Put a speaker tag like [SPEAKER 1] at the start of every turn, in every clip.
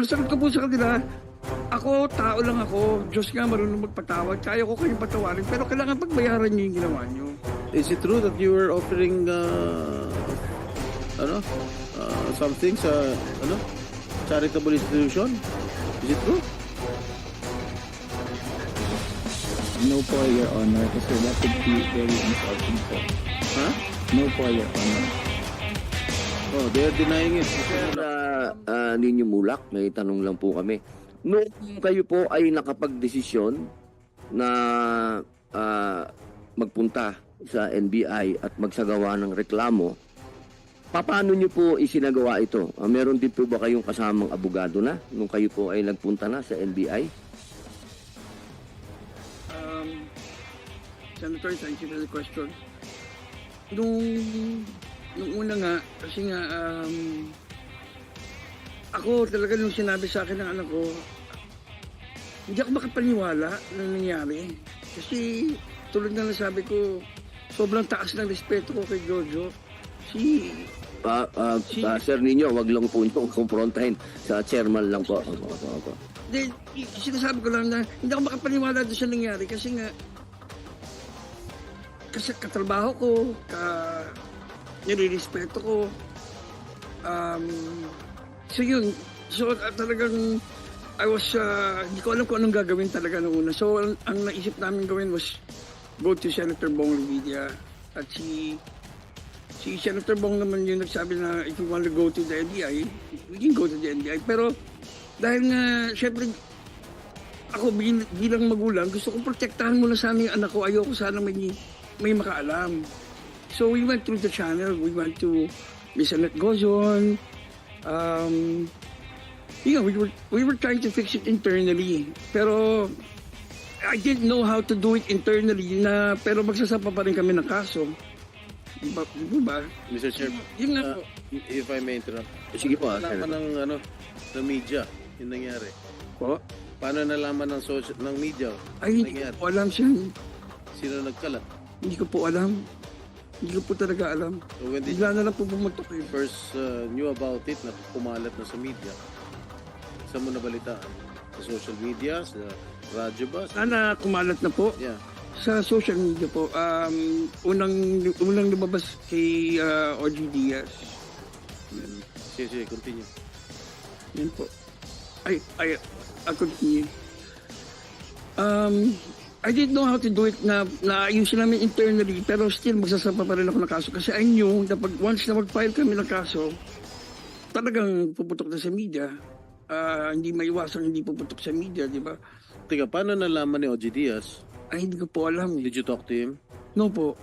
[SPEAKER 1] ang sagot ko po sa kanila, ako, tao lang ako. Diyos nga marunong magpatawad. Kaya ko kayong patawarin. Pero kailangan pagbayaran niyo yung ginawa niyo.
[SPEAKER 2] Is it true that you were offering uh, ano uh, something sa ano charitable institution? Is it true?
[SPEAKER 3] No po, Your Honor, kasi that would be very insulting po.
[SPEAKER 2] Huh?
[SPEAKER 3] No po, Your Honor.
[SPEAKER 2] Oh, they're denying it.
[SPEAKER 4] Sir uh, uh, Ninyo Mulak, may tanong lang po kami. Noong kayo po ay nakapagdesisyon na ah, magpunta sa NBI at magsagawa ng reklamo, paano niyo po isinagawa ito? Ah, meron din po ba kayong kasamang abogado na nung kayo po ay nagpunta na sa NBI?
[SPEAKER 1] Um, Senator, thank you for the question. Nung una nga, kasi nga, um, ako talaga nung sinabi sa akin ng anak ko, hindi ako makapaniwala na nangyari. Kasi tulad na nasabi ko, sobrang taas ng respeto ko kay Jojo. Si,
[SPEAKER 4] Pa, ah,
[SPEAKER 1] Si-
[SPEAKER 4] ah, Sir Ninyo, wag lang po niyo kumprontahin sa chairman lang po. Opo, opo, opo.
[SPEAKER 1] Y- sinasabi ko lang na hindi ako makapaniwala doon sa nangyari kasi nga kasi katrabaho ko, ka nilirespeto ko. Um, so yun, so uh, talagang I was, uh, hindi ko alam kung anong gagawin talaga noong una. So ang, ang naisip namin gawin was go to Senator Bong Revilla at si si Senator Bong naman yung nagsabi na if you want to go to the NDI, we can go to the NDI. Pero dahil nga, syempre, ako bil- bilang magulang, gusto kong protektahan muna sana yung anak ko. Ayoko sana may, may makaalam. So we went through the channel. We went to Miss Annette Gozon. Um, you know, we were, we were trying to fix it internally. Pero I didn't know how to do it internally na pero magsasapa pa rin kami ng kaso. Di ba? Di ba?
[SPEAKER 2] Mr. Chair,
[SPEAKER 1] Yun nga
[SPEAKER 2] uh, if I may interrupt.
[SPEAKER 4] Sige po, ah,
[SPEAKER 2] Nalaman
[SPEAKER 4] Senator.
[SPEAKER 2] ng ano ng media yung nangyari.
[SPEAKER 1] Po.
[SPEAKER 2] Paano nalaman ng social ng media?
[SPEAKER 1] Ay, hindi
[SPEAKER 2] nangyari?
[SPEAKER 1] ko po alam siya.
[SPEAKER 2] Sino nagkalat?
[SPEAKER 1] Hindi ko po alam. Hindi ko po talaga alam.
[SPEAKER 2] So when did you
[SPEAKER 1] Bigla na lang po bumutok eh.
[SPEAKER 2] first uh, knew about it na kumalat na sa media? Saan mo nabalitaan? Sa social media? Sa radyo ba? Sa,
[SPEAKER 1] Sana kumalat na po
[SPEAKER 2] yeah.
[SPEAKER 1] sa social media po. Um, unang unang lumabas kay uh, OG Diaz.
[SPEAKER 2] Sige, sige, continue.
[SPEAKER 1] Yan po. Ay, ay, I continue. Um, I didn't know how to do it na naayusin namin internally pero still magsasapa pa rin ako ng kaso kasi I knew na pag once na mag-file kami ng kaso talagang puputok na sa media. Ah, hindi maiwasan hindi puputok sa media, di ba?
[SPEAKER 2] Teka, paano nalaman ni OG Diaz?
[SPEAKER 1] Ay, hindi ko po alam. eh.
[SPEAKER 2] Did you talk to him?
[SPEAKER 1] No po.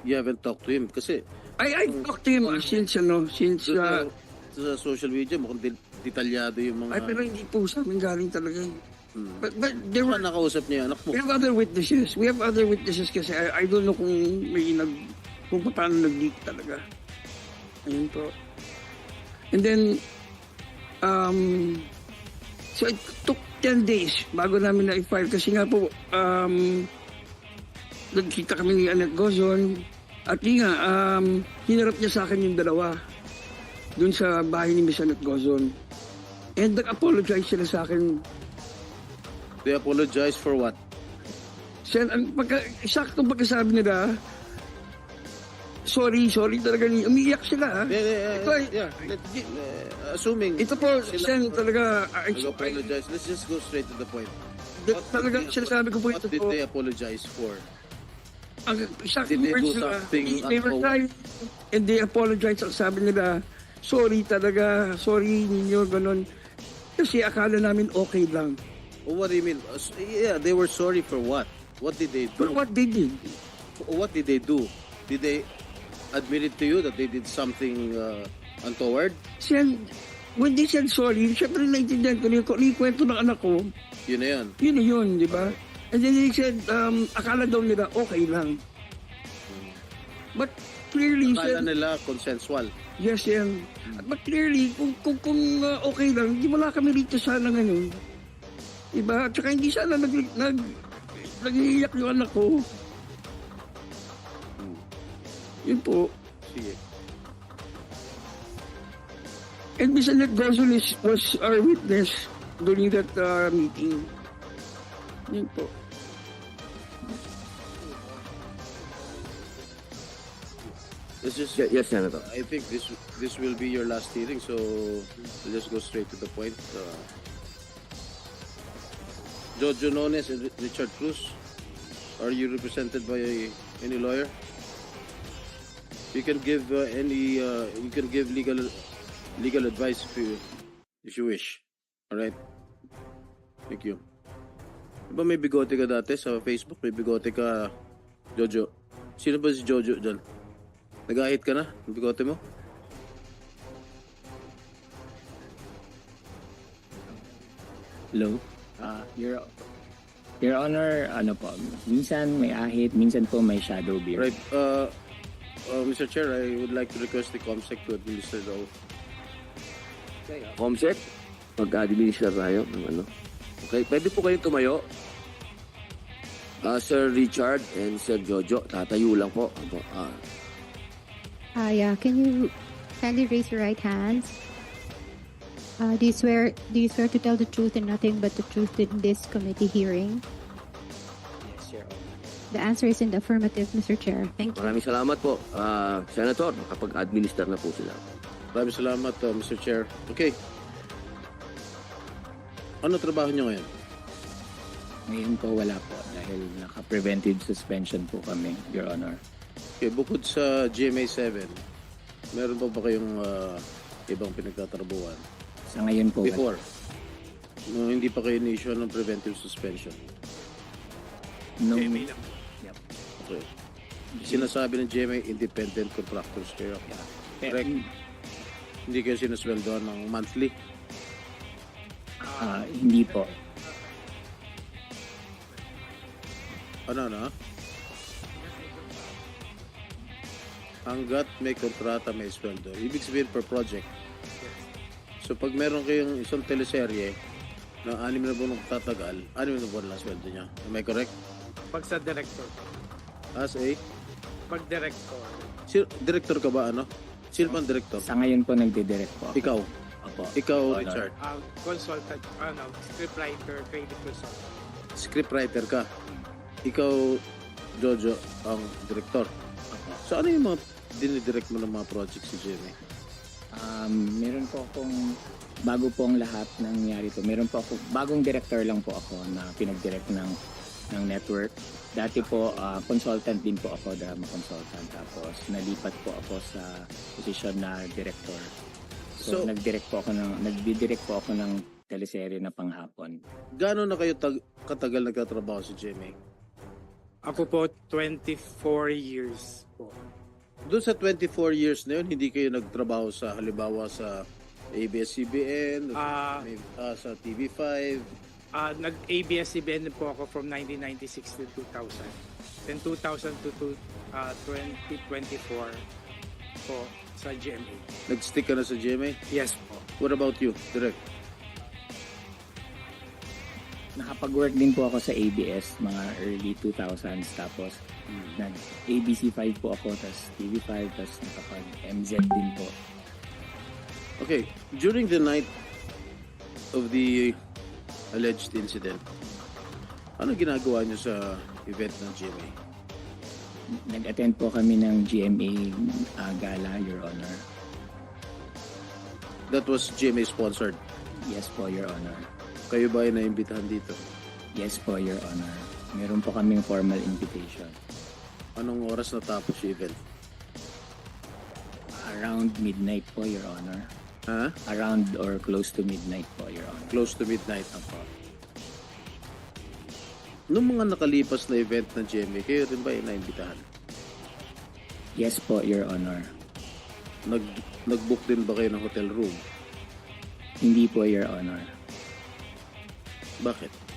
[SPEAKER 2] You haven't talked to him kasi
[SPEAKER 1] I, I talked to him uh, since, ano, since,
[SPEAKER 2] sa,
[SPEAKER 1] uh,
[SPEAKER 2] sa social media mukhang de- detalyado yung mga...
[SPEAKER 1] ay, pero hindi po sa amin galing talaga.
[SPEAKER 2] Hmm.
[SPEAKER 1] But, but there were,
[SPEAKER 2] Saan nakausap niya anak mo?
[SPEAKER 1] we have other witnesses. We have other witnesses kasi I, I don't know kung may nag, kung paano nag-leak talaga. Ayun po. And then, um, so it took 10 days bago namin na i-file kasi nga po, um, nagkita kami ni Annette Gozon at di nga, um, hinarap niya sa akin yung dalawa dun sa bahay ni Miss Annette Gozon. And nag-apologize sila sa akin
[SPEAKER 2] They apologize for what?
[SPEAKER 1] Sen, ang pagka, saktong pagkasabi nila, sorry, sorry talaga ni, umiiyak sila. ha?
[SPEAKER 2] Yeah, yeah, yeah,
[SPEAKER 1] Ito ay,
[SPEAKER 2] yeah. Let- uh, assuming
[SPEAKER 1] ito po,
[SPEAKER 2] sila-
[SPEAKER 1] Sen, talaga, ay, ay,
[SPEAKER 2] nag-apologize, let's just go straight to the point.
[SPEAKER 1] ay,
[SPEAKER 2] What
[SPEAKER 1] talaga,
[SPEAKER 2] did they-
[SPEAKER 1] sinasabi ko po
[SPEAKER 2] What
[SPEAKER 1] ito
[SPEAKER 2] did
[SPEAKER 1] po,
[SPEAKER 2] they apologize for?
[SPEAKER 1] ang saktong
[SPEAKER 2] Did they do
[SPEAKER 1] words nila,
[SPEAKER 2] something
[SPEAKER 1] they, they were trying, and they apologize, ang sabi nila, sorry talaga, sorry ninyo, ganun. Kasi akala namin okay lang.
[SPEAKER 2] What do you mean? Uh, s- yeah, they were sorry for what? What did they
[SPEAKER 1] But
[SPEAKER 2] do?
[SPEAKER 1] what they did,
[SPEAKER 2] What did they do? Did they admit it to you that they did something uh, untoward?
[SPEAKER 1] Sen, when they said sorry, syempre naintindihan ko yung, kung kwento ng anak ko,
[SPEAKER 2] Yun na yan.
[SPEAKER 1] Yun na yun, di ba? And then they said, um, akala daw nila okay lang. But clearly,
[SPEAKER 2] Akala
[SPEAKER 1] said,
[SPEAKER 2] nila consensual.
[SPEAKER 1] yes, yan. But clearly, kung, kung, kung uh, okay lang, di wala kami rito sana ngayon. Diba? At saka hindi sana nag, nag, nag-iiyak yung anak ko. Yun po.
[SPEAKER 2] Sige.
[SPEAKER 1] And Miss Annette Gonzalez was our witness during that uh, meeting. Yun po.
[SPEAKER 2] Let's just,
[SPEAKER 4] Ye- Yes, Senator.
[SPEAKER 2] I think this this will be your last hearing, so we'll just go straight to the point. Uh, Jojo Nones and Ri- Richard Cruz, are you represented by any lawyer? You can give uh, any uh, you can give legal legal advice if you if you wish. All right. Thank you. Diba may bigote ka dati sa Facebook? May bigote ka, Jojo. Sino ba si Jojo dyan? Nag-ahit ka na? Ang bigote mo?
[SPEAKER 3] Hello? Ah, Your, Your Honor, ano po, minsan may ahit, minsan po may shadow beer.
[SPEAKER 2] Right. Uh, uh, Mr. Chair, I would like to request the COMSEC to administer the oath.
[SPEAKER 4] Comsec, mag-administer tayo ng ano. Okay, pwede po kayong tumayo. Ah, Sir Richard and Sir Jojo, tatayo lang po. Apo, ah,
[SPEAKER 5] Uh, yeah, can you kindly raise your right hands? Uh, do you swear do you swear to tell the truth and nothing but the truth in this committee hearing?
[SPEAKER 3] Yes, Your Honor.
[SPEAKER 5] The answer is in the affirmative, Mr. Chair. Thank you.
[SPEAKER 4] maraming salamat po. Ah, Senator, nakapag-administer na po sila.
[SPEAKER 2] Maraming salamat, uh, Mr. Chair. Okay. Ano trabaho nyo ngayon?
[SPEAKER 3] Ngayon po wala po dahil naka-preventive suspension po kami, Your Honor.
[SPEAKER 2] Okay, bukod sa GMA 7, meron pa ba kayong uh, ibang pinagtatrabuhan?
[SPEAKER 3] Sa ngayon po.
[SPEAKER 2] Before, no, hindi pa kayo ni-issue ng preventive suspension.
[SPEAKER 3] Nung,
[SPEAKER 2] Okay. Sinasabi ng GMA, independent contractors kayo. Correct. Hindi kayo sinusweldoan ng monthly.
[SPEAKER 3] ah, hindi po.
[SPEAKER 2] Ano na? Hanggat may kontrata, may sweldo. Ibig sabihin per project. So pag meron kayong isang teleserye na anim na buwan tatagal, anim na buwan lang sweldo niya. Am I correct?
[SPEAKER 6] Pag sa director,
[SPEAKER 2] As a,
[SPEAKER 6] pag director,
[SPEAKER 2] si, director ka ba ano? Sino bang director?
[SPEAKER 3] Sa ngayon po nagdidirect po ako.
[SPEAKER 2] Ikaw.
[SPEAKER 3] Opo.
[SPEAKER 2] Ikaw,
[SPEAKER 3] Honor.
[SPEAKER 2] Richard.
[SPEAKER 6] uh, consultant, ano, scriptwriter, creative consultant.
[SPEAKER 2] Scriptwriter ka. Ikaw, Jojo, ang director. So ano yung mga dinidirect mo ng mga projects si Jimmy?
[SPEAKER 3] Um, meron po akong, bago po ang lahat nangyari to, meron po ako, bagong director lang po ako na pinag-direct ng, ng network. Dati po, ah, consultant din po ako, drama consultant. Tapos, nalipat po ako sa posisyon na director. So,
[SPEAKER 2] So-
[SPEAKER 3] nag-direct po ako ng, nagdi-direct po ako ng teleserye na panghapon.
[SPEAKER 2] Gaano na kayo tag- katagal nagtatrabaho si Jimmy?
[SPEAKER 6] Ako po, 24 years po.
[SPEAKER 2] Doon sa 24 years na yun, hindi kayo nagtrabaho sa halimbawa sa ABS-CBN,
[SPEAKER 6] Ah.
[SPEAKER 2] may- ah, sa TV5.
[SPEAKER 6] Uh, Nag-ABS-CBN din po ako from 1996 to 2000. Then 2000 to uh, 2024 po sa GMA.
[SPEAKER 2] Nag-stick ka na sa GMA.
[SPEAKER 6] Yes po.
[SPEAKER 2] What about you, Direct?
[SPEAKER 3] Nakapag-work din po ako sa ABS mga early 2000s tapos nag ABC5 po ako tapos TV5 tapos nakapag MZ din po.
[SPEAKER 2] Okay, during the night of the alleged incident, ano ginagawa niyo sa event ng GMA?
[SPEAKER 3] Nag-attend po kami ng GMA ah, gala, Your Honor.
[SPEAKER 2] That was GMA sponsored.
[SPEAKER 3] Yes po, Your Honor.
[SPEAKER 2] Kayo ba ay naimbitahan dito?
[SPEAKER 3] Yes po, Your Honor. Meron po kaming formal invitation.
[SPEAKER 2] Anong oras natapos yung event?
[SPEAKER 3] Around midnight po, Your Honor.
[SPEAKER 2] Ha?
[SPEAKER 3] Around or close to midnight po, Your Honor.
[SPEAKER 2] Close to midnight.
[SPEAKER 3] Opo.
[SPEAKER 2] Nung mga nakalipas na event ng GMA, kayo rin ba ay naimbitahan?
[SPEAKER 3] Yes po, Your Honor.
[SPEAKER 2] Nag, nag-book din ba kayo ng hotel room?
[SPEAKER 3] Hindi po, Your Honor.
[SPEAKER 2] Bakit?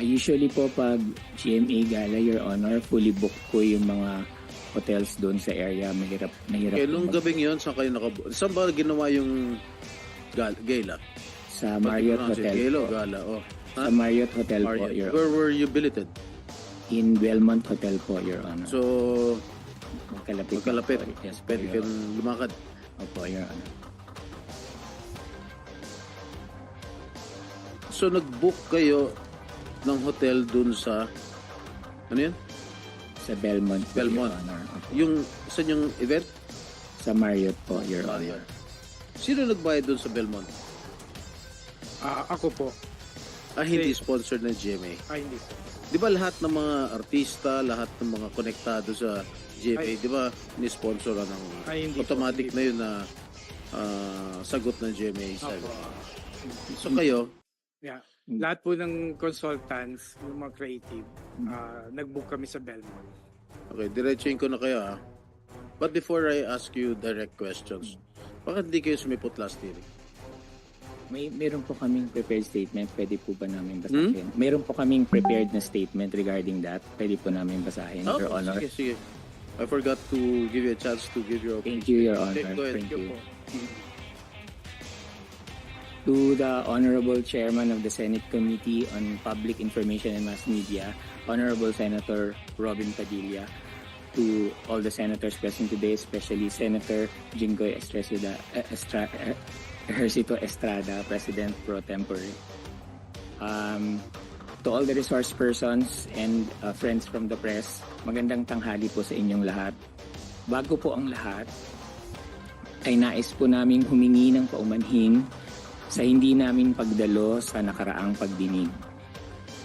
[SPEAKER 3] Uh, usually po pag GMA Gala, Your Honor, fully book ko yung mga hotels doon sa area. Mahirap, nahirap.
[SPEAKER 2] Okay,
[SPEAKER 3] eh,
[SPEAKER 2] nung gabing yun, saan kayo nakabu... Saan ba ginawa yung gala?
[SPEAKER 3] Sa Marriott Hotel
[SPEAKER 2] Gala, gala, oh. Ha?
[SPEAKER 3] Sa Marriott Hotel
[SPEAKER 2] Marriott.
[SPEAKER 3] po, Your
[SPEAKER 2] Where were you billeted?
[SPEAKER 3] In Belmont Hotel po, Your Honor.
[SPEAKER 2] So,
[SPEAKER 3] magkalapit.
[SPEAKER 2] Magkalapit.
[SPEAKER 3] Po. Yes, po,
[SPEAKER 2] Pwede kang lumakad.
[SPEAKER 3] Opo, Your Honor.
[SPEAKER 2] So, nag-book kayo ng hotel dun sa ano yun?
[SPEAKER 3] Sa Belmont. po,
[SPEAKER 2] Belmont.
[SPEAKER 3] Your Honor. Opo.
[SPEAKER 2] Yung sa yung event?
[SPEAKER 3] Sa Marriott po, Your
[SPEAKER 2] Marriott.
[SPEAKER 3] Honor.
[SPEAKER 2] Sino nagbayad dun sa Belmont?
[SPEAKER 6] Ah, ako po.
[SPEAKER 2] Ah, hindi
[SPEAKER 6] Si-
[SPEAKER 2] sponsored ng GMA.
[SPEAKER 6] Ay, hindi po.
[SPEAKER 2] Di ba lahat ng mga artista, lahat ng mga konektado sa GMA,
[SPEAKER 6] Ay.
[SPEAKER 2] di ba ni-sponsoran ng
[SPEAKER 6] Ay, hindi po.
[SPEAKER 2] automatic
[SPEAKER 6] Hindi
[SPEAKER 2] na yun na ah, sagot ng GMA.
[SPEAKER 6] Opo.
[SPEAKER 2] sa'yo. So kayo,
[SPEAKER 6] Yeah. Lahat po ng consultants, yung mga creative, ah, nag-book kami sa Belmont.
[SPEAKER 2] okay, diretsuin ko na kayo ah. But before I ask you direct questions, bakit hindi kayo sumipot last year?
[SPEAKER 3] May meron po kaming prepared statement. Pwede po ba namin basahin? Meron po kaming prepared na statement regarding that. Pwede po namin basahin,
[SPEAKER 2] Oh,
[SPEAKER 3] Your Honor.
[SPEAKER 2] sige, sige. I forgot to give you a chance to give your
[SPEAKER 3] Thank you, Your Honor.
[SPEAKER 2] Go ahead.
[SPEAKER 3] Thank
[SPEAKER 6] Yun
[SPEAKER 3] you. To the Honorable Chairman of the Senate Committee on Public Information and Mass Media, Honorable Senator Robin Padilla, to all the senators present today, especially Senator Jinggoy Estrada, eh, Estra, eh, Ejercito Estrada, President Pro Tempore. Um, to all the resource persons and uh, friends from the press, magandang tanghali po sa inyong lahat. Bago po ang lahat, ay nais po naming humingi ng paumanhin sa hindi namin pagdalo sa nakaraang pagdinig.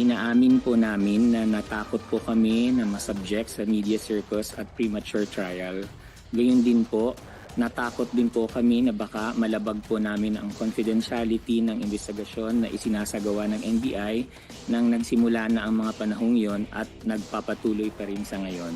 [SPEAKER 3] Inaamin po namin na natakot po kami na masubject sa media circus at premature trial. Gayun din po, natakot din po kami na baka malabag po namin ang confidentiality ng investigasyon na isinasagawa ng NBI nang nagsimula na ang mga panahong yon at nagpapatuloy pa rin sa ngayon.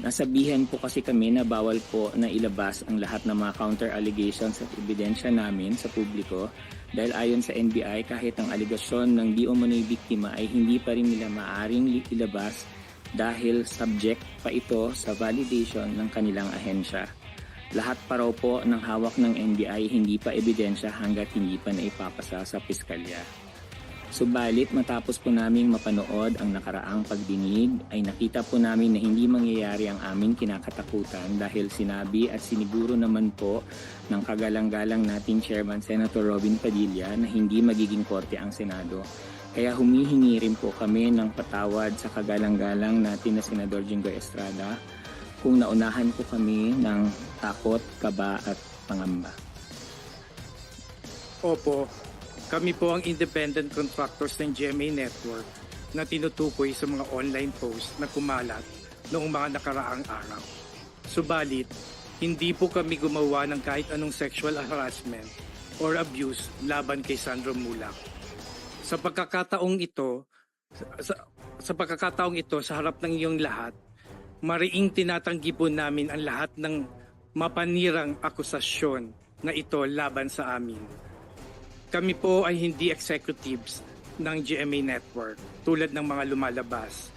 [SPEAKER 3] Nasabihan po kasi kami na bawal po na ilabas ang lahat ng mga counter allegations at ebidensya namin sa publiko dahil ayon sa NBI kahit ang aligasyon ng di umano'y biktima ay hindi pa rin nila maaring ilabas dahil subject pa ito sa validation ng kanilang ahensya. Lahat pa raw po ng hawak ng NBI hindi pa ebidensya hanggat hindi pa naipapasa sa piskalya. Subalit matapos po naming mapanood ang nakaraang pagdinig ay nakita po namin na hindi mangyayari ang aming kinakatakutan dahil sinabi at siniguro naman po ng kagalang-galang nating Chairman Senator Robin Padilla na hindi magiging korte ang Senado. Kaya humihingi rin po kami ng patawad sa kagalang-galang natin na Senador Jingo Estrada kung naunahan po kami ng takot, kaba at pangamba.
[SPEAKER 6] Opo, kami po ang independent contractors ng GMA Network na tinutukoy sa mga online posts na kumalat noong mga nakaraang araw. Subalit, hindi po kami gumawa ng kahit anong sexual harassment or abuse laban kay Sandro Mulak. Sa pagkakataong ito, sa, sa pagkakataong ito sa harap ng iyong lahat, mariing tinatanggi po namin ang lahat ng mapanirang akusasyon na ito laban sa amin. Kami po ay hindi executives ng GMA Network tulad ng mga lumalabas.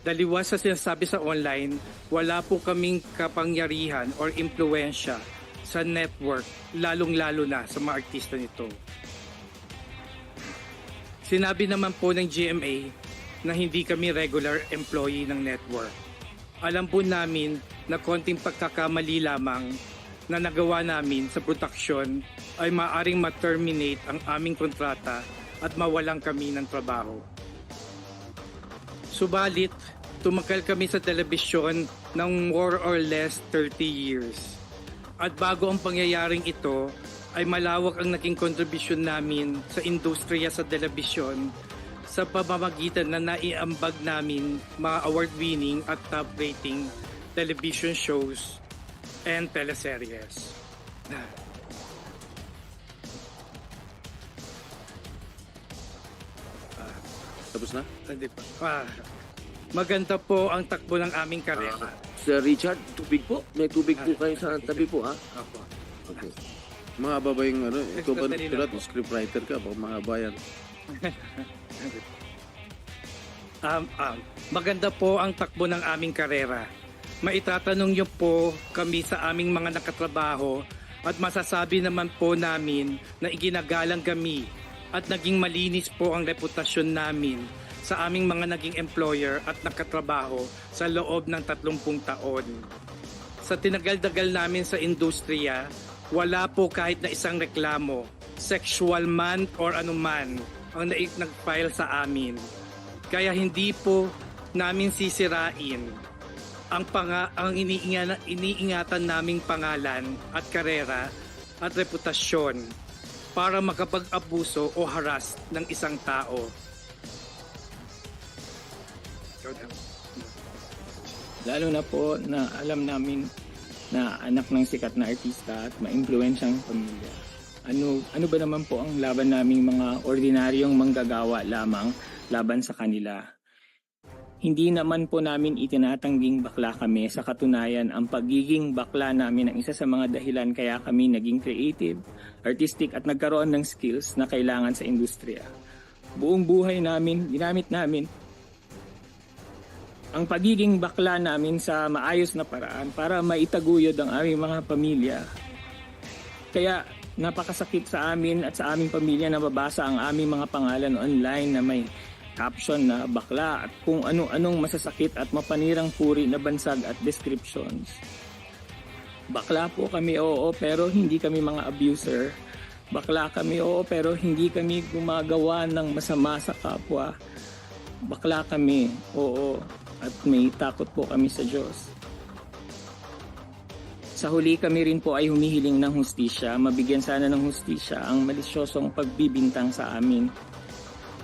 [SPEAKER 6] Daliwas sa sinasabi sa online, wala po kaming kapangyarihan or impluensya sa network, lalong-lalo na sa mga artista nito. Sinabi naman po ng GMA na hindi kami regular employee ng network. Alam po namin na konting pagkakamali lamang na nagawa namin sa produksyon ay maaring ma-terminate ang aming kontrata at mawalan kami ng trabaho. Subalit, tumakal kami sa telebisyon ng more or less 30 years. At bago ang pangyayaring ito, ay malawak ang naging kontribusyon namin sa industriya sa telebisyon sa pamamagitan na naiambag namin mga award-winning at top-rating television shows and teleseries.
[SPEAKER 2] Tapos na?
[SPEAKER 6] Hindi pa. Ah, maganda po ang takbo ng aming karera.
[SPEAKER 4] Sir Richard, tubig po. May tubig po kayo sa tabi po, ha?
[SPEAKER 6] Opo.
[SPEAKER 4] Okay.
[SPEAKER 2] Mahaba ba yung ano? Ikaw ba
[SPEAKER 6] Sandali lang po.
[SPEAKER 2] scriptwriter ka? Baka mahaba yan.
[SPEAKER 6] Um, um, maganda po ang takbo ng aming karera. Maitatanong niyo po kami sa aming mga nakatrabaho at masasabi naman po namin na iginagalang kami at naging malinis po ang reputasyon namin sa aming mga naging employer at nakatrabaho sa loob ng 30 taon. Sa tinagal-dagal namin sa industriya, wala po kahit na isang reklamo, sexual man or anuman, ang nag-file sa amin. Kaya hindi po namin sisirain ang panga ang iniinga, iniingatan naming pangalan at karera at reputasyon para makapag-abuso o haras ng isang tao.
[SPEAKER 3] Lalo na po na alam namin na anak ng sikat na artista at maimpluwensyang pamilya. Ano, ano ba naman po ang laban naming mga ordinaryong manggagawa lamang laban sa kanila? Hindi naman po namin itinatangging bakla kami sa katunayan ang pagiging bakla namin ang isa sa mga dahilan kaya kami naging creative, artistic at nagkaroon ng skills na kailangan sa industriya. Buong buhay namin, ginamit namin ang pagiging bakla namin sa maayos na paraan para maitaguyod ang aming mga pamilya. Kaya napakasakit sa amin at sa aming pamilya na babasa ang aming mga pangalan online na may caption na bakla at kung ano-anong masasakit at mapanirang puri na bansag at descriptions. Bakla po kami oo pero hindi kami mga abuser. Bakla kami oo pero hindi kami gumagawa ng masama sa kapwa. Bakla kami oo at may takot po kami sa Diyos. Sa huli kami rin po ay humihiling ng hustisya, mabigyan sana ng hustisya ang malisyosong pagbibintang sa amin.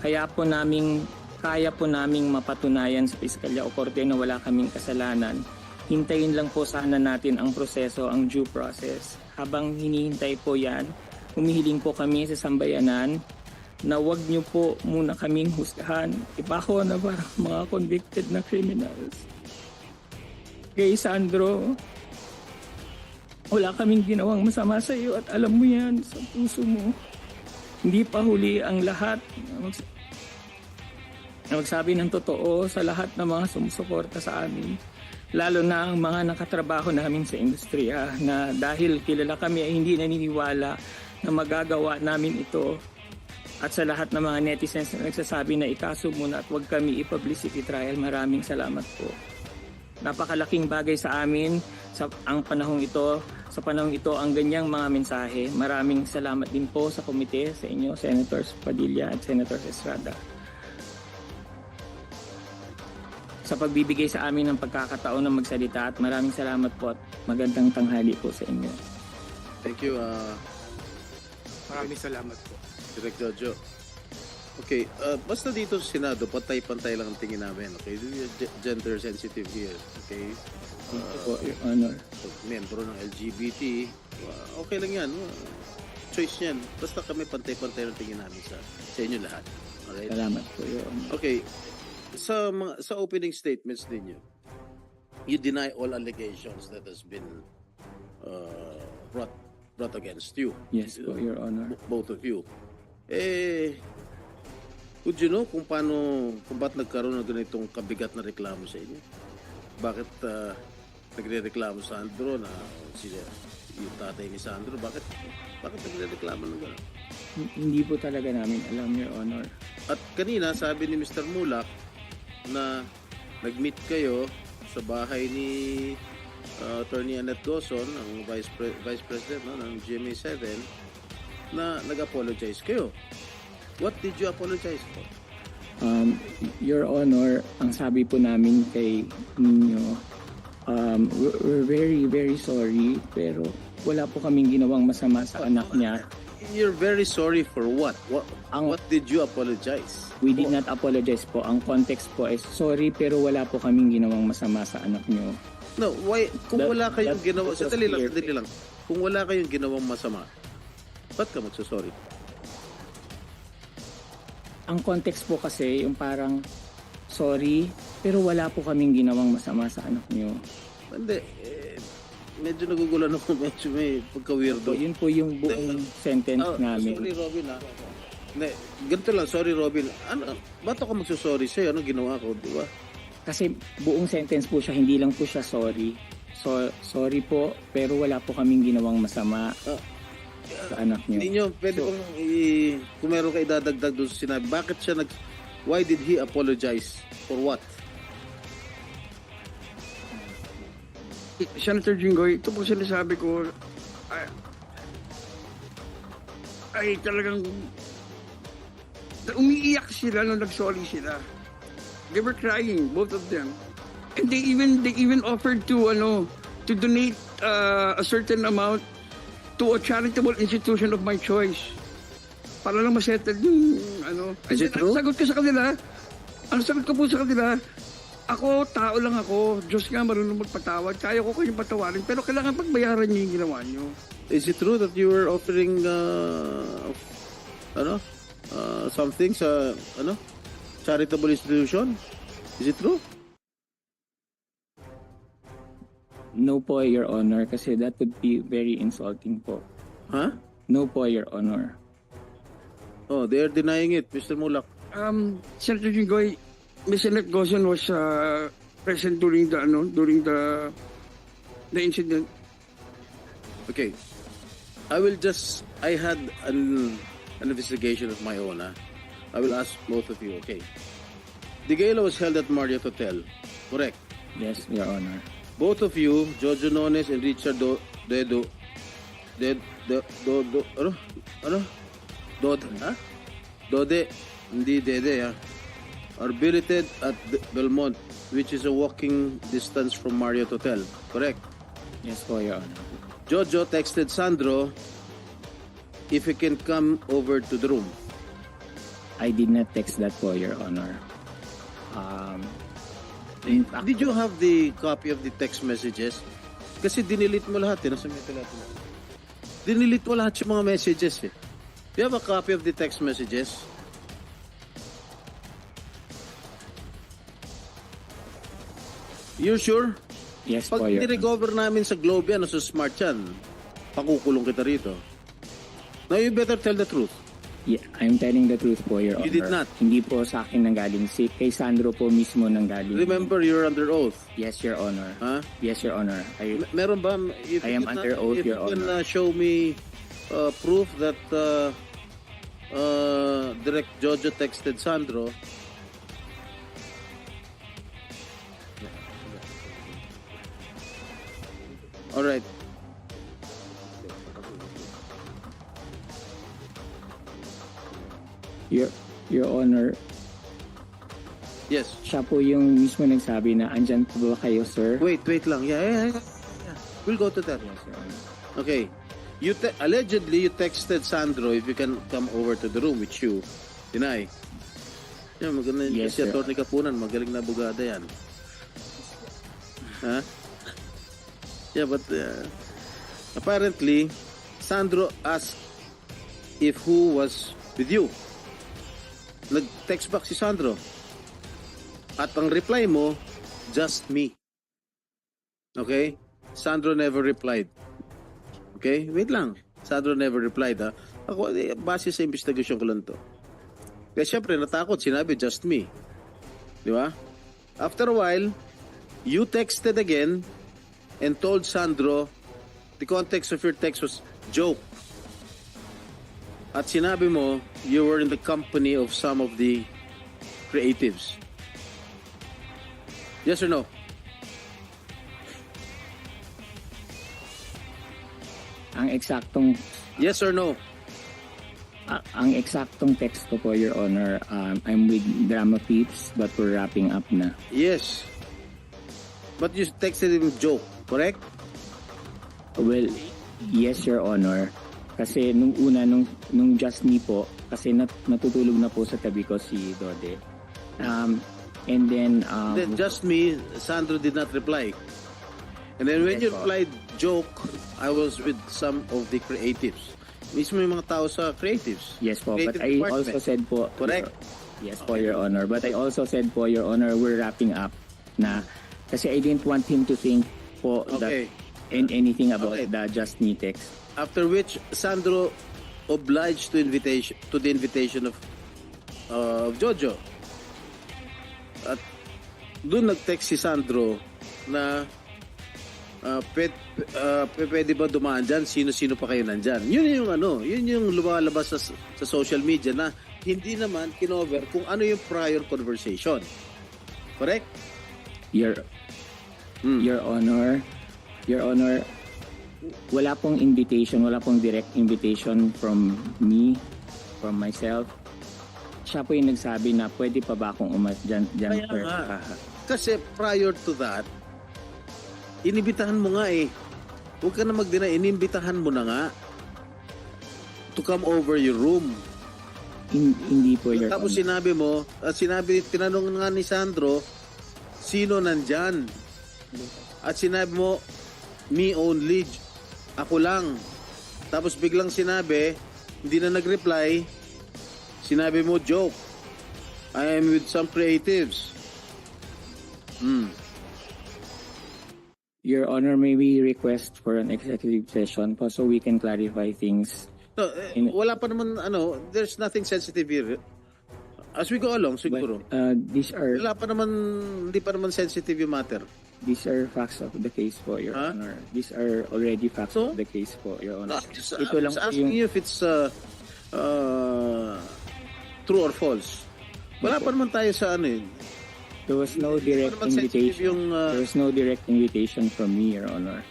[SPEAKER 3] Kaya po naming, kaya po naming mapatunayan sa piskalya o korte na wala kaming kasalanan. Hintayin lang po sana natin ang proseso, ang due process. Habang hinihintay po yan, humihiling po kami sa sambayanan na wag niyo po muna kaming husgahan. Ipako na parang mga convicted na criminals. Kay Sandro, wala kaming ginawang masama sa iyo at alam mo yan sa puso mo. Hindi pa huli ang lahat magsabi ng totoo sa lahat ng mga sumusuporta sa amin. Lalo na ang mga nakatrabaho namin sa industriya na dahil kilala kami ay hindi naniniwala na magagawa namin ito at sa lahat ng mga netizens na nagsasabi na ikaso muna at huwag kami i-publicity trial, maraming salamat po. Napakalaking bagay sa amin sa ang panahong ito, sa panahong ito ang ganyang mga mensahe. Maraming salamat din po sa komite, sa inyo, Senators Padilla at Senators Estrada. Sa pagbibigay sa amin ng pagkakataon na magsalita at maraming salamat po at magandang tanghali po sa inyo.
[SPEAKER 2] Thank you, uh,
[SPEAKER 6] Maraming salamat po.
[SPEAKER 2] Direk Jojo. Okay, uh, basta dito sa Senado, pantay-pantay lang ang tingin namin. Okay, gender sensitive here. Okay,
[SPEAKER 3] po, Your Honor.
[SPEAKER 2] membro ng LGBT, uh, okay lang yan. Uh, choice yan. Basta kami pantay-pantay lang tingin namin sa, sa inyo lahat. Alright?
[SPEAKER 3] Salamat po, Your Honor.
[SPEAKER 2] Okay, sa mga sa opening statements ninyo, you deny all allegations that has been uh, brought brought against you.
[SPEAKER 3] Yes po, Your Honor.
[SPEAKER 2] Both of you. Eh, would you know kung paano, kung ba't nagkaroon ng ganitong kabigat na reklamo sa inyo? Bakit uh, nagre-reklamo Sandro na si yung tatay ni Sandro, bakit bakit nagre-reklamo ng gano'n?
[SPEAKER 3] Hindi po talaga namin alam, Your Honor.
[SPEAKER 2] At kanina sabi ni Mr. Mulak na nag-meet kayo sa bahay ni uh, Attorney Annette Gozon, ang Vice, Pre- Vice President no, ng GMA7, na nag-apologize kayo. What did you apologize for?
[SPEAKER 3] Um, Your Honor, ang sabi po namin kay ninyo, um, we're, very, very sorry, pero wala po kaming ginawang masama sa anak niya.
[SPEAKER 2] You're very sorry for what? What,
[SPEAKER 3] Ang-
[SPEAKER 2] what did you apologize?
[SPEAKER 3] We did not apologize po. Ang context po is, sorry, pero wala po kaming ginawang masama sa anak niyo.
[SPEAKER 2] No, why? Kung
[SPEAKER 3] That-
[SPEAKER 2] wala kayong ginawa,
[SPEAKER 3] that was
[SPEAKER 2] sandali lang,
[SPEAKER 3] clear.
[SPEAKER 2] sandali lang. Kung wala kayong ginawang masama, ba't ka magsasorry?
[SPEAKER 3] Ang context po kasi, yung parang, sorry, pero wala po kaming ginawang masama sa anak niyo.
[SPEAKER 2] Hindi, eh, medyo nagugulan ako, medyo may pagka-weirdo.
[SPEAKER 3] So, yun po yung buong sentence
[SPEAKER 2] Oh,
[SPEAKER 3] namin.
[SPEAKER 2] Sorry, Robin, ha? Hindi, ganito lang, sorry, Robin. Ano, ba't ako magsasorry sa'yo? Anong ginawa ko, di ba?
[SPEAKER 3] Kasi buong sentence po siya, hindi lang po siya sorry. So, sorry po, pero wala po kaming ginawang masama
[SPEAKER 2] Ah.
[SPEAKER 3] Sa anak niyo.
[SPEAKER 2] Hindi nyo, pwede
[SPEAKER 3] So-
[SPEAKER 2] kong, i- kung meron ka idadagdag doon sa sinabi, bakit siya nag, why did he apologize? For what?
[SPEAKER 1] Senator Jinggoy, ito po sinasabi ko ay, ay talagang umiiyak sila nung nag-sorry sila. They were crying, both of them. And they even they even offered to ano to donate uh, a certain amount to a charitable institution of my choice. Para lang masettle yung ano.
[SPEAKER 2] Is it true?
[SPEAKER 1] Sagot ko sa kanila, ang sagot ko po sa kanila, ako, tao lang ako. Diyos nga marunong magpatawad. Kaya ko kayong patawarin. Pero kailangan pagbayaran niyo yung ginawa niyo.
[SPEAKER 2] Is it true that you were offering uh, ano uh, something sa ano charitable institution? Is it true?
[SPEAKER 3] No po, Your Honor, kasi that would be very insulting po.
[SPEAKER 2] Huh?
[SPEAKER 3] No po, Your Honor.
[SPEAKER 2] Oh, they are denying it, Mr. Mulak.
[SPEAKER 1] Um, Senator Jinggoy, Ms. Annette Gozon was uh, present during the ano, during the the incident.
[SPEAKER 2] Okay. I will just I had an an investigation of my own. ah. I will ask both of you, okay. The gala was held at Marriott Hotel. Correct.
[SPEAKER 3] Yes, Your Honor.
[SPEAKER 2] Both of you, Jojo Nones and Richard Do, Dedo, Ded, Do, Do, Do, ano? Ano? Dod, ha? Dode, hindi Dede, ha? Are billeted at Belmont, which is a walking distance from Marriott Hotel. Correct.
[SPEAKER 3] Yes po, Your Honor.
[SPEAKER 2] Jojo texted Sandro if he can come over to the room.
[SPEAKER 3] I did not text that po, Your Honor. Um, fact,
[SPEAKER 2] Did you have the copy of the text messages? Kasi dinilit mo lahat eh. Nasa may telepono. Dinilit mo lahat yung mga messages eh. Do you have a copy of the text messages? You sure?
[SPEAKER 3] yes
[SPEAKER 2] Pag
[SPEAKER 3] po, Your
[SPEAKER 2] nirecover namin sa Globe yan o sa Smart yan, pakukulong kita rito. Now you better tell the truth.
[SPEAKER 3] Yeah, I'm telling the truth po, Your Honor.
[SPEAKER 2] You did not.
[SPEAKER 3] Hindi po sa akin nanggaling. Si kay Sandro po mismo nanggaling.
[SPEAKER 2] Remember, you're under oath.
[SPEAKER 3] Yes, Your Honor.
[SPEAKER 2] Ha?
[SPEAKER 3] Yes, Your Honor. I,
[SPEAKER 2] M- Meron ba? If
[SPEAKER 3] I am
[SPEAKER 2] you can,
[SPEAKER 3] under oath,
[SPEAKER 2] if
[SPEAKER 3] Your
[SPEAKER 2] you can
[SPEAKER 3] Honor.
[SPEAKER 2] uh, show me uh, proof that uh, uh, Direct Jojo texted Sandro. All right.
[SPEAKER 3] Your, Your Honor,
[SPEAKER 2] Yes.
[SPEAKER 3] siya po yung mismo nagsabi na andyan po ba kayo, sir?
[SPEAKER 2] Wait, wait lang. Yeah, yeah, yeah. yeah. We'll go to that.
[SPEAKER 3] Yes, Your Honor.
[SPEAKER 2] Okay. You te- allegedly you texted Sandro if you can come over to the room with you. Deny. Yeah, maganda yun
[SPEAKER 3] Yes,
[SPEAKER 2] si
[SPEAKER 3] sir.
[SPEAKER 2] Atty. Kapunan. Magaling na bugada yan. Ha? Yeah, but uh, apparently, Sandro asked if who was with you. Nag-text back si Sandro. At ang reply mo, just me. Okay? Sandro never replied. Okay? Wait lang. Sandro never replied ha. Ako, eh, base sa investigasyon ko lang to. Kaya syempre, natakot. Sinabi, just me. Di ba? After a while, you texted again and told Sandro the context of your text was joke. At sinabi mo, you were in the company of some of the creatives. Yes or no?
[SPEAKER 3] Ang eksaktong
[SPEAKER 2] Yes or no?
[SPEAKER 3] ah, ang eksaktong text ko po, Your Honor, um, I'm with Drama Peeps but we're wrapping up na.
[SPEAKER 2] Yes. But you texted him joke, correct?
[SPEAKER 3] Well, yes, Your Honor. Kasi nung una, nung, nung just me po, kasi nat, natutulog na po sa tabi ko si Dode. Um, and then, um,
[SPEAKER 2] Then just me, Sandro did not reply. And then when
[SPEAKER 3] Yes,
[SPEAKER 2] you
[SPEAKER 3] po.
[SPEAKER 2] replied joke, I was with some of the creatives. Mismo yung mga tao sa creatives.
[SPEAKER 3] yes po, but
[SPEAKER 2] creative
[SPEAKER 3] I
[SPEAKER 2] department.
[SPEAKER 3] also said po,
[SPEAKER 2] Correct.
[SPEAKER 3] Yes po, Your Honor. But I also said po, Your Honor, we're wrapping up na kasi I didn't want him to think po
[SPEAKER 2] Okay.
[SPEAKER 3] that and anything about
[SPEAKER 2] Okay.
[SPEAKER 3] the Just Me text.
[SPEAKER 2] After which Sandro obliged to invitation to the invitation of uh, of Jojo. At doon nag-text si Sandro na uh, pet, uh, pwede ba dumaan dyan? Sino-sino pa kayo nandyan? Yun yung ano, yun yung lumalabas sa, sa social media na hindi naman kinover kung ano yung prior conversation. Correct?
[SPEAKER 3] Your
[SPEAKER 2] Hmm.
[SPEAKER 3] Your Honor, Your Honor, wala pong invitation, wala pong direct invitation from me, from myself. siya po yung nagsabi na pwede pa ba akong umat dyan, dyan
[SPEAKER 2] Kaya
[SPEAKER 3] sir?
[SPEAKER 2] nga.
[SPEAKER 3] Ah,
[SPEAKER 2] Kasi prior to that, inibitahan mo nga eh. Huwag ka na mag-deny, inibitahan mo na nga to come over your room.
[SPEAKER 3] hin- hindi po, Your
[SPEAKER 2] Tapos
[SPEAKER 3] Honor.
[SPEAKER 2] sinabi mo, at sinabi, tinanong nga ni Sandro, sino nandyan? At sinabi mo, me only, ako lang. Tapos biglang sinabi, hindi na nag-reply, sinabi mo, joke. I am with some creatives. Hmm.
[SPEAKER 3] Your Honor, may we request for an executive session po so we can clarify things.
[SPEAKER 2] No, eh,
[SPEAKER 3] In-
[SPEAKER 2] wala pa naman, ano, there's nothing sensitive here. As we go along,
[SPEAKER 3] But
[SPEAKER 2] siguro.
[SPEAKER 3] uh, these are
[SPEAKER 2] Wala pa naman, hindi pa naman sensitive yung matter.
[SPEAKER 3] These are facts of the case po, Your
[SPEAKER 2] Huh?
[SPEAKER 3] Honor. These are already facts
[SPEAKER 2] So?
[SPEAKER 3] of the case po, Your
[SPEAKER 2] No,
[SPEAKER 3] Honor.
[SPEAKER 2] I'm just,
[SPEAKER 3] Ito lang po
[SPEAKER 2] asking
[SPEAKER 3] yung-
[SPEAKER 2] you if it's uh, uh, true or false. Wala pa naman tayo sa ano eh.
[SPEAKER 3] There was no direct
[SPEAKER 2] naman sensitive
[SPEAKER 3] invitation.
[SPEAKER 2] yung... uh,
[SPEAKER 3] There was no direct invitation from me, Your Honor.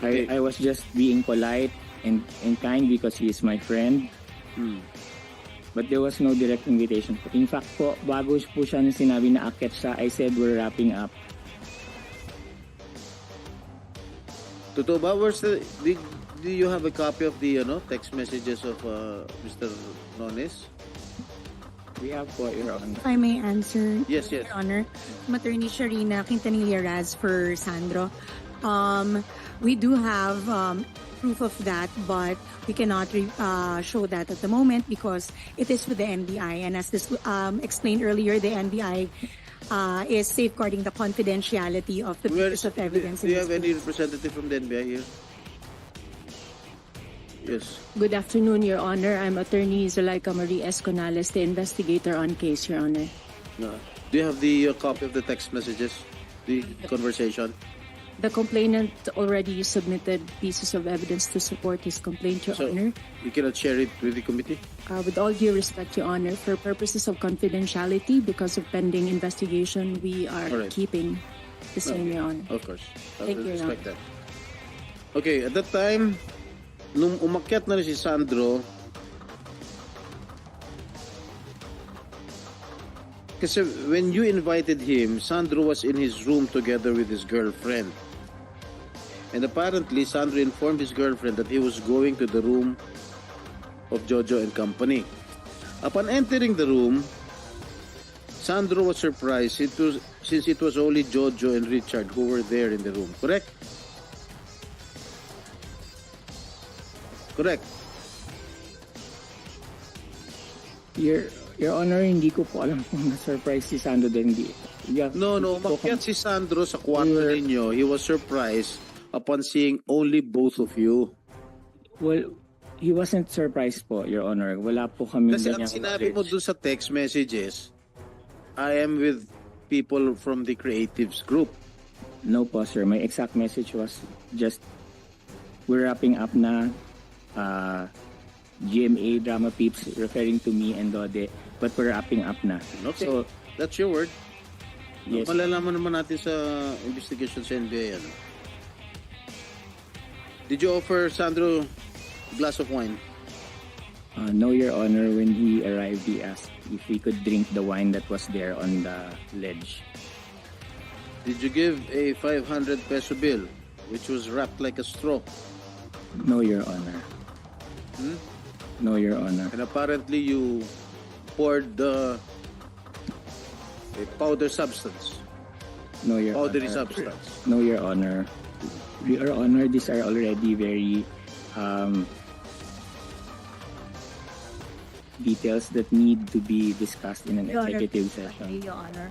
[SPEAKER 2] Okay.
[SPEAKER 3] I, I was just being polite and, and kind because he is my friend.
[SPEAKER 2] hmm.
[SPEAKER 3] But there was no direct invitation. In fact po, bago po siya nung sinabi na akit siya, I said we're wrapping up.
[SPEAKER 2] Totoo ba? Where's the... Do, do you have a copy of the ano, text messages of uh, Mr. Nones?
[SPEAKER 3] We have po, Your Honor.
[SPEAKER 7] If I may answer,
[SPEAKER 2] Yes, yes.
[SPEAKER 7] Your Honor, I'm Attorney Sharina Quintanilla Raz for Sandro. Um, we do have um, proof of that, but we cannot re- uh, show that at the moment because it is with the NBI. And as this um, explained earlier, the NBI uh, is safeguarding the confidentiality of the
[SPEAKER 2] Where,
[SPEAKER 7] pieces of evidence.
[SPEAKER 2] do, do you have any representative from the NBI here? Yes.
[SPEAKER 8] Good afternoon, Your Honor. I'm Attorney Zuleika Marie Esconales, the investigator on case, Your Honor.
[SPEAKER 2] No. Do you have the uh, copy of the text messages? The conversation?
[SPEAKER 8] The complainant already submitted pieces of evidence to support his complaint, Your
[SPEAKER 2] So-
[SPEAKER 8] Honor.
[SPEAKER 2] You cannot share it with the committee?
[SPEAKER 8] Uh, with all due respect, Your Honor, for purposes of confidentiality, because of pending investigation, we are keeping the same, Your Honor.
[SPEAKER 2] Of course. I
[SPEAKER 8] Thank
[SPEAKER 2] will
[SPEAKER 8] you,
[SPEAKER 2] respect that. Okay, at that time, nung umakyat na rin si Sandro, kasi when you invited him, Sandro was in his room together with his girlfriend. And apparently, Sandro informed his girlfriend that he was going to the room of Jojo and company. Upon entering the room, Sandro was surprised it was, since it was only Jojo and Richard who were there in the room. Correct? Correct.
[SPEAKER 3] Your, Your Honor, hindi ko po alam kung na-surprise si Sando din. Hindi. Yeah,
[SPEAKER 2] No, no. Umakyat si Sandro sa kwarto ninyo. He was surprised upon seeing only both of you.
[SPEAKER 3] Well, he wasn't surprised po, Your Honor. Wala po kami
[SPEAKER 2] Kasi ang sinabi mo dun sa text messages, I am with people from the creatives group.
[SPEAKER 3] No po, sir. My exact message was just, we're wrapping up na uh, GMA Drama Peeps referring to me and Dode, but we're wrapping up na.
[SPEAKER 2] Okay.
[SPEAKER 3] So,
[SPEAKER 2] That's your word.
[SPEAKER 3] yes.
[SPEAKER 2] Malalaman naman natin sa investigation sa NBI. Ano? Did you offer Sandro a glass of wine?
[SPEAKER 3] Uh, no, Your Honor, when he arrived, he asked if we could drink the wine that was there on the ledge.
[SPEAKER 2] Did you give a 500 peso bill which was wrapped like a straw?
[SPEAKER 3] No, Your Honor.
[SPEAKER 2] Hmm?
[SPEAKER 3] No, Your Honor.
[SPEAKER 2] And apparently you poured the a powder substance,
[SPEAKER 3] No, Your
[SPEAKER 2] powdery
[SPEAKER 3] Honor.
[SPEAKER 2] substance.
[SPEAKER 3] No, Your Honor. Your Honor, these are already very um, details that need to be discussed in an
[SPEAKER 7] Your Honor,
[SPEAKER 3] executive session.
[SPEAKER 7] Your Honor,